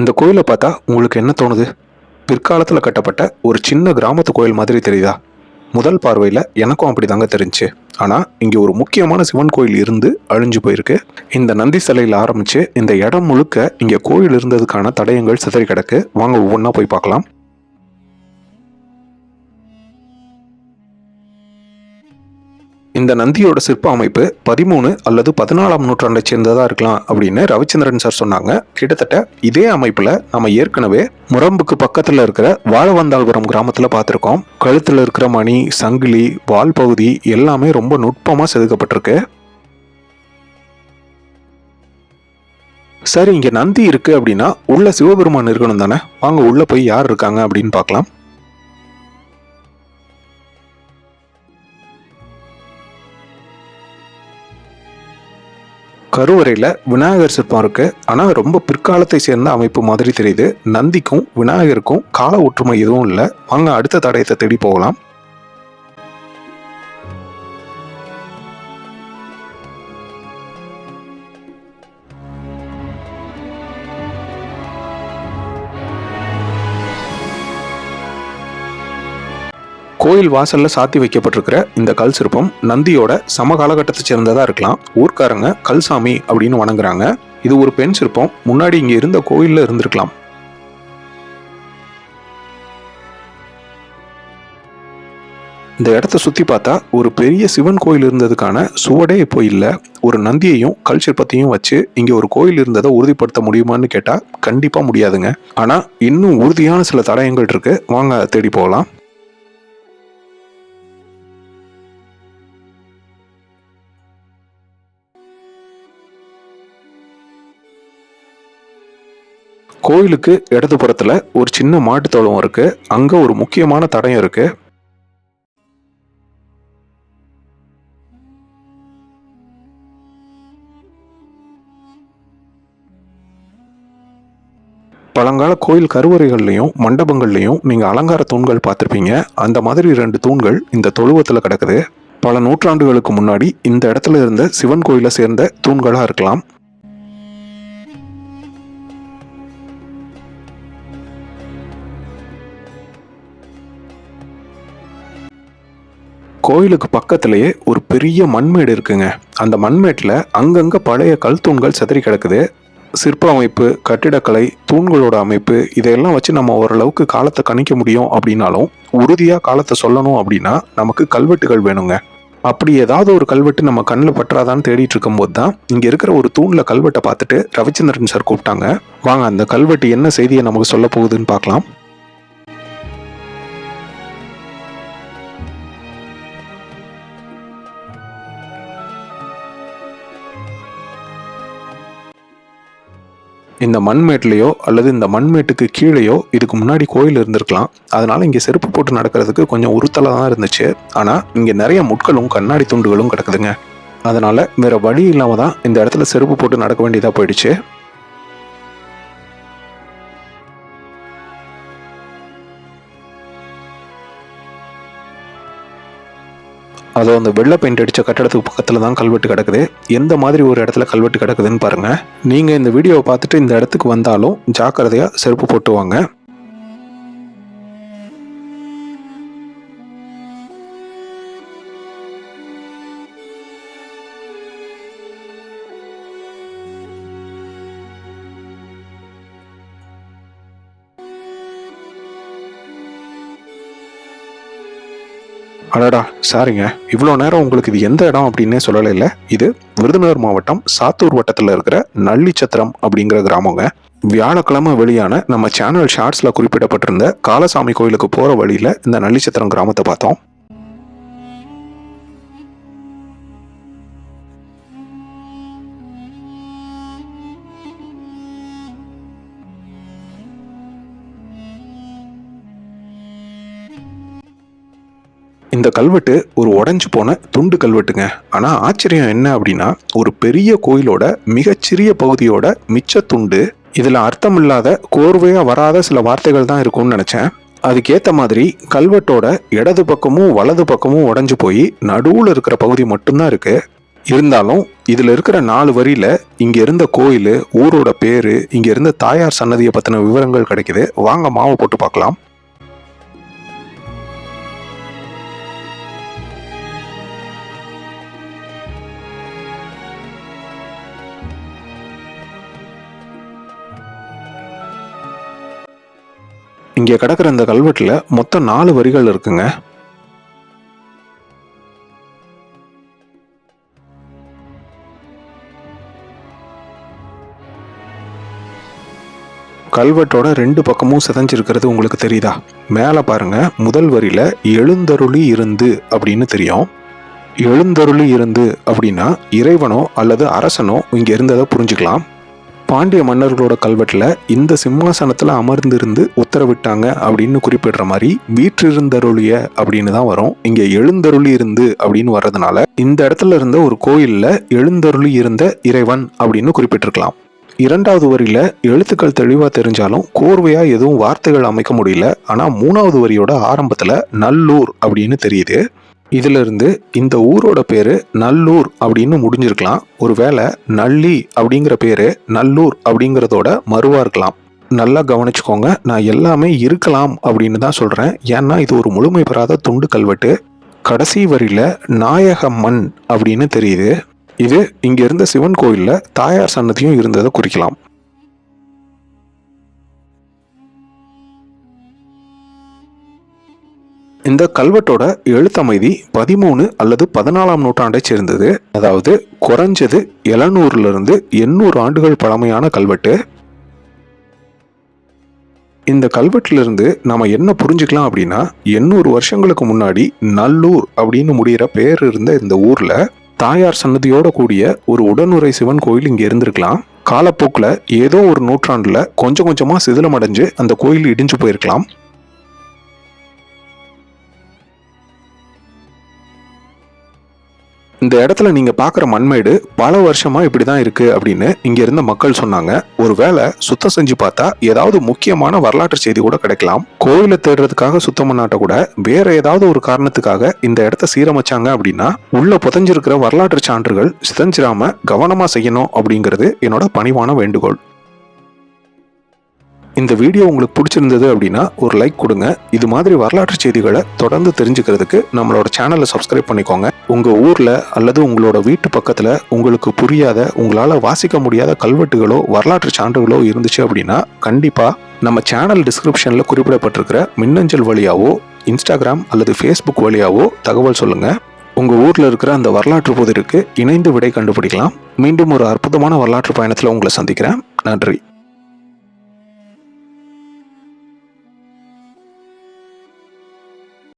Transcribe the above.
இந்த கோயிலை பார்த்தா உங்களுக்கு என்ன தோணுது? பிற்காலத்தில் கட்டப்பட்ட ஒரு சின்ன கிராமத்து கோயில் மாதிரி தெரியுதா? முதல் பார்வையில் எனக்கும் அப்படி தாங்க தெரிஞ்சுச்சு ஆனால் இங்கே ஒரு முக்கியமான சிவன் கோயில் இருந்து அழிஞ்சு போயிருக்கு. இந்த நந்தி சிலையில் ஆரம்பித்து இந்த இடம் முழுக்க இங்கே கோயில் இருந்ததுக்கான தடயங்கள் சிதறி கிடக்கு. வாங்க ஒவ்வொன்றா போய் பார்க்கலாம். இந்த நந்தியோட சிற்ப அமைப்பு பதிமூணு அல்லது பதினாலாம் நூற்றாண்டை சேர்ந்ததாக இருக்கலாம் அப்படின்னு ரவிச்சந்திரன் சார் சொன்னாங்க. கிட்டத்தட்ட இதே அமைப்பில் நம்ம ஏற்கனவே முரம்புக்கு பக்கத்தில் இருக்கிற வாழவந்தாள்புரம் கிராமத்தில் பார்த்துருக்கோம். கழுத்தில் இருக்கிற மணி சங்கிலி வால் பகுதி எல்லாமே ரொம்ப நுட்பமாக செதுக்கப்பட்டிருக்கு. சரி இங்கே நந்தி இருக்குது அப்படின்னா உள்ள சிவபெருமான் இருக்கணும் தானே? வாங்க உள்ளே போய் யார் இருக்காங்க அப்படின்னு பார்க்கலாம். கருவறையில் விநாயகர் சிற்பம் இருக்கு. ஆனால் ரொம்ப பிற்காலத்தை சேர்ந்த அமைப்பு மாதிரி தெரியுது. நந்திக்கும் விநாயகருக்கும் கால ஒற்றுமை எதுவும் இல்லை. வாங்க அடுத்த தடயத்தை தேடி போகலாம். கோயில் வாசல்ல சாத்தி வைக்கப்பட்டிருக்கிற இந்த கல் சிற்பம் நந்தியோட சம காலகட்டத்தை சேர்ந்ததா இருக்கலாம். ஊர்க்காரங்க கல்சாமி அப்படின்னு வணங்குறாங்க. இது ஒரு பெண் சிற்பம். முன்னாடி இங்க இருந்த கோயில்ல இருந்திருக்கலாம். இந்த இடத்த சுத்தி பார்த்தா ஒரு பெரிய சிவன் கோயில் இருந்ததுக்கான சுவடே இப்போ இல்லை. ஒரு நந்தியையும் கல் சிற்பத்தையும் வச்சு இங்க ஒரு கோயில் இருந்ததை உறுதிப்படுத்த முடியுமான்னு கேட்டா கண்டிப்பா முடியாதுங்க. ஆனா இன்னும் உறுதியான சில தடயங்கள் இருக்கு. வாங்க தேடி போகலாம். கோயிலுக்கு இடது புறத்தில் ஒரு சின்ன மாட்டுத்தோளம் இருக்குது இருக்கு. ஒரு முக்கியமான தடயம் இருக்கு. பழங்கால கோயில் கருவறைகள்லையும் மண்டபங்கள்லையும் நீங்கள் அலங்கார தூண்கள் பார்த்துருப்பீங்க. அந்த மாதிரி ரெண்டு தூண்கள் இந்த தொழுவத்தில் கிடக்குது. பல நூற்றாண்டுகளுக்கு முன்னாடி இந்த இடத்துல இருந்த சிவன் கோயிலை சேர்ந்த தூண்களாக இருக்கலாம். கோயிலுக்கு பக்கத்திலேயே ஒரு பெரிய மண்மேடு இருக்குங்க. அந்த மண்மேட்டில் அங்கங்கே பழைய கல் தூண்கள் சிதறி கிடக்குது. சிற்ப அமைப்பு கட்டிடக்கலை தூண்களோட அமைப்பு இதையெல்லாம் வச்சு நம்ம ஓரளவுக்கு காலத்தை கணிக்க முடியும் அப்படின்னாலும் உறுதியாக காலத்தை சொல்லணும் அப்படின்னா நமக்கு கல்வெட்டுகள் வேணுங்க. அப்படி ஏதாவது ஒரு கல்வெட்டு நம்ம கண்ணில் பற்றாதான்னு தேடிட்டு இருக்கும்போது தான் இங்கே இருக்கிற ஒரு தூணில் கல்வெட்டை பார்த்துட்டு ரவிச்சந்திரன் சார் கூப்பிட்டாங்க. வாங்க அந்த கல்வெட்டு என்ன செய்தியை நமக்கு சொல்ல போகுதுன்னு பார்க்கலாம். இந்த மண்மேட்லேயோ அல்லது இந்த மண்மேட்டுக்கு கீழேயோ இதுக்கு முன்னாடி கோயில் இருந்திருக்கலாம். அதனால இங்கே செருப்பு போட்டு நடக்கிறதுக்கு கொஞ்சம் உறுத்தலாக தான் இருந்துச்சு. ஆனால் இங்கே நிறைய முட்களும் கண்ணாடி துண்டுகளும் கிடக்குதுங்க. அதனால வேற வழி இல்லாமல் தான் இந்த இடத்துல செருப்பு போட்டு நடக்க வேண்டியதாக போயிடுச்சு. அதோ அந்த வெள்ளை பெயிண்ட் அடித்த கட்டடத்துக்கு பக்கத்தில் தான் கல்வெட்டு கிடக்குது. எந்த மாதிரி ஒரு இடத்துல கல்வெட்டு கிடக்குதுன்னு பாருங்கள் நீங்கள் இந்த வீடியோவை பார்த்துட்டு இந்த இடத்துக்கு வந்தாலும் ஜாக்கிரதையாக செருப்பு போட்டுவாங்க. அடடா சாரிங்க. இவ்வளோ நேரம் உங்களுக்கு இது எந்த இடம் அப்படின்னே சொல்லலை இல்லை. இது விருதுநகர் மாவட்டம் சாத்தூர் வட்டத்தில் இருக்கிற நள்ளிச்சத்திரம் அப்படிங்கிற கிராமங்க. வியாழக்கிழமை வெளியான நம்ம சேனல் ஷார்ட்ஸில் குறிப்பிடப்பட்டிருந்த காலசாமி கோயிலுக்கு போகிற வழியில் இந்த நள்ளிச்சத்திரம் கிராமத்தை பார்த்தோம். இந்த கல்வெட்டு ஒரு உடஞ்சி போன துண்டு கல்வெட்டுங்க. ஆனால் ஆச்சரியம் என்ன அப்படின்னா ஒரு பெரிய கோயிலோட மிகச்சிறிய பகுதியோட மிச்ச துண்டு இதில் அர்த்தம் இல்லாத கோர்வையாக வராத சில வார்த்தைகள் தான் இருக்கும்னு நினச்சேன். அதுக்கேற்ற மாதிரி கல்வெட்டோட இடது பக்கமும் வலது பக்கமும் உடஞ்சு போய் நடுவில் இருக்கிற பகுதி மட்டும்தான் இருக்கு. இருந்தாலும் இதில் இருக்கிற நாலு வரியில் இங்கே இருந்த கோயில் ஊரோட பேர் இங்கே இருந்த தாயார் சன்னதியை பற்றின விவரங்கள் கிடைக்குது. வாங்க மாவை போட்டு பார்க்கலாம். இங்கே கிடக்கிற இந்த கல்வெட்டில் மொத்தம் நாலு வரிகள் இருக்குங்க. கல்வெட்டோட ரெண்டு பக்கமும் சிதஞ்சிருக்கிறது உங்களுக்கு தெரியுதா? மேலே பாருங்க முதல் வரியில எழுந்தருளி இருந்து அப்படின்னு தெரியும். எழுந்தருளி இருந்து அப்படின்னா இறைவனோ அல்லது அரசனோ இங்க இருந்ததை புரிஞ்சுக்கலாம். பாண்டிய மன்னர்களோட கல்வெட்டில் இந்த சிம்மாசனத்தில் அமர்ந்திருந்து உத்தரவிட்டாங்க அப்படின்னு குறிப்பிடுற மாதிரி வீற்றிருந்தருளிய அப்படின்னு தான் வரும். இங்கே எழுந்தருளி இருந்து அப்படின்னு வர்றதுனால இந்த இடத்துல இருந்த ஒரு கோயிலில் எழுந்தருளி இருந்த இறைவன் அப்படின்னு குறிப்பிட்டிருக்கலாம். இரண்டாவது வரியில எழுத்துக்கள் தெளிவாக தெரிஞ்சாலும் கோர்வையா எதுவும் வார்த்தைகள் அமைக்க முடியல. ஆனால் மூணாவது வரியோட ஆரம்பத்தில் நல்லூர் அப்படின்னு தெரியுது. இதிலிருந்து இந்த ஊரோட பேர் நல்லூர் அப்படின்னு முடிஞ்சிருக்கலாம். ஒருவேளை நள்ளி அப்படிங்கிற பேர் நல்லூர் அப்படிங்கிறதோட மறுவாக இருக்கலாம். நல்லா கவனிச்சுக்கோங்க நான் எல்லாமே இருக்கலாம் அப்படின்னு தான் சொல்கிறேன் ஏன்னா இது ஒரு முழுமை பெறாத துண்டு கல்வெட்டு. கடைசி வரியில நாயக மண் அப்படின்னு தெரியுது. இது இங்கே இருந்த சிவன் கோயிலில் தாயார் சன்னதியும் இருந்ததை குறிக்கலாம். இந்த கல்வெட்டோட எழுத்தமைதி பதிமூணு அல்லது பதினாலாம் நூற்றாண்டை சேர்ந்தது. அதாவது குறைஞ்சது எழுநூறுலேருந்து எண்ணூறு ஆண்டுகள் பழமையான கல்வெட்டு. இந்த கல்வெட்டிலிருந்து நம்ம என்ன புரிஞ்சுக்கலாம் அப்படின்னா எண்ணூறு வருஷங்களுக்கு முன்னாடி நல்லூர் அப்படின்னு முடிகிற பேர் இருந்த இந்த ஊரில் தாயார் சன்னதியோட கூடிய ஒரு உடனுறை சிவன் கோயில் இங்கே இருந்திருக்கலாம். காலப்போக்கில் ஏதோ ஒரு நூற்றாண்டில் கொஞ்சம் கொஞ்சமாக சிதிலமடைஞ்சு அந்த கோயில் இடிஞ்சு போயிருக்கலாம். இந்த இடத்துல நீங்க பாக்குற மண்மேடு பல வருஷமா இப்படிதான் இருக்கு அப்படின்னு இங்க இருந்த மக்கள் சொன்னாங்க. ஒருவேளை சுத்தம் செஞ்சு பார்த்தா ஏதாவது முக்கியமான வரலாற்று செய்தி கூட கிடைக்கலாம். கோயிலை தேடுறதுக்காக சுத்தம் பண்ணாட்ட கூட வேற ஏதாவது ஒரு காரணத்துக்காக இந்த இடத்த சீரமைச்சாங்க அப்படின்னா உள்ள புதஞ்சிருக்கிற வரலாற்று சான்றுகள் சிதஞ்சிராம கவனமா செய்யணும் அப்படிங்கிறது என்னோட பணிவான வேண்டுகோள். இந்த வீடியோ உங்களுக்கு பிடிச்சிருந்தது அப்படின்னா ஒரு லைக் கொடுங்க. இது மாதிரி வரலாற்று செய்திகளை தொடர்ந்து தெரிஞ்சுக்கிறதுக்கு நம்மளோட சேனலை சப்ஸ்கிரைப் பண்ணிக்கோங்க. உங்கள் ஊரில் அல்லது உங்களோட வீட்டு பக்கத்தில் உங்களுக்கு புரியாத உங்களால் வாசிக்க முடியாத கல்வெட்டுகளோ வரலாற்று சான்றுகளோ இருந்துச்சு அப்படின்னா கண்டிப்பாக நம்ம சேனல் டிஸ்கிரிப்ஷனில் குறிப்பிடப்பட்டிருக்கிற மின்னஞ்சல் வழியாவோ இன்ஸ்டாகிராம் அல்லது ஃபேஸ்புக் வழியாவோ தகவல் சொல்லுங்கள் உங்கள் ஊரில் இருக்கிற அந்த வரலாற்று புதிருக்கு இணைந்து விடை கண்டுபிடிக்கலாம். மீண்டும் ஒரு அற்புதமான வரலாற்று பயணத்தில் உங்களை சந்திக்கிறேன். நன்றி.